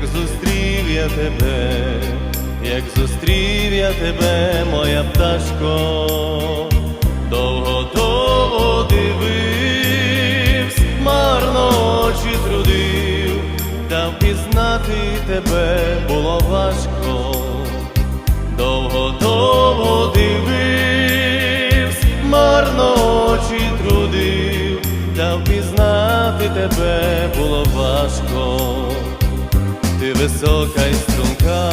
як зустрів я тебе, як зустрів я тебе, моя пташко, довго довго дивився, марно очі трудив, та впізнати тебе було важко, довго довго дивився, марно очі трудив, та впізнати тебе було важко ти висока й струнка,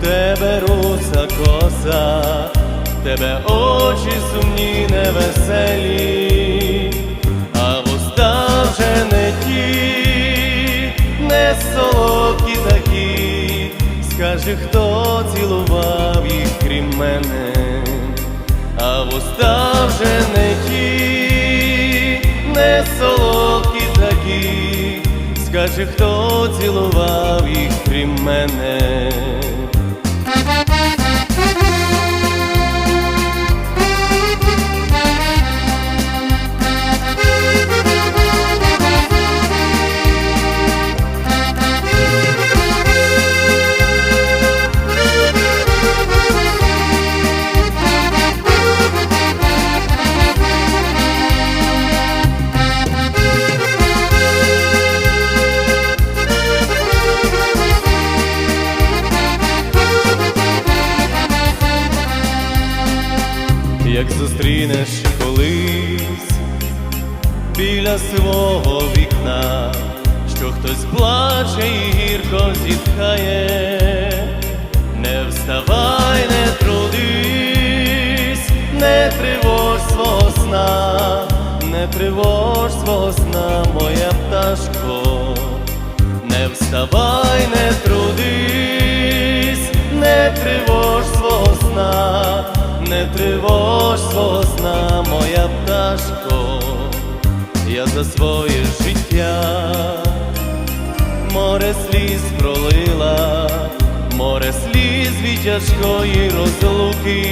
тебе руса коса, тебе очі сумні, невеселі, а вуста вже не ті, не солодкі такі, скажи, хто цілував їх крім мене, а вуста вже Скажи, хто цілував їх крім мене. Зустрінеш колись біля свого вікна, що хтось плаче і гірко зітхає, не вставай, не трудись, не тривож свого сна, не тривож свого сна, моя пташко, не вставай, не трудись, не тривож свого сна, не тривож свого сна, моя пташко, я за своє життя, море сліз пролила, море сліз від тяжкої розлуки,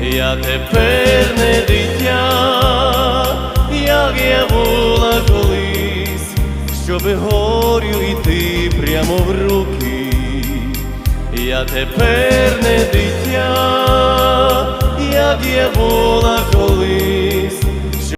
я тепер не дитя, як я була колись, щоби горю йти прямо в руки. Я тепер не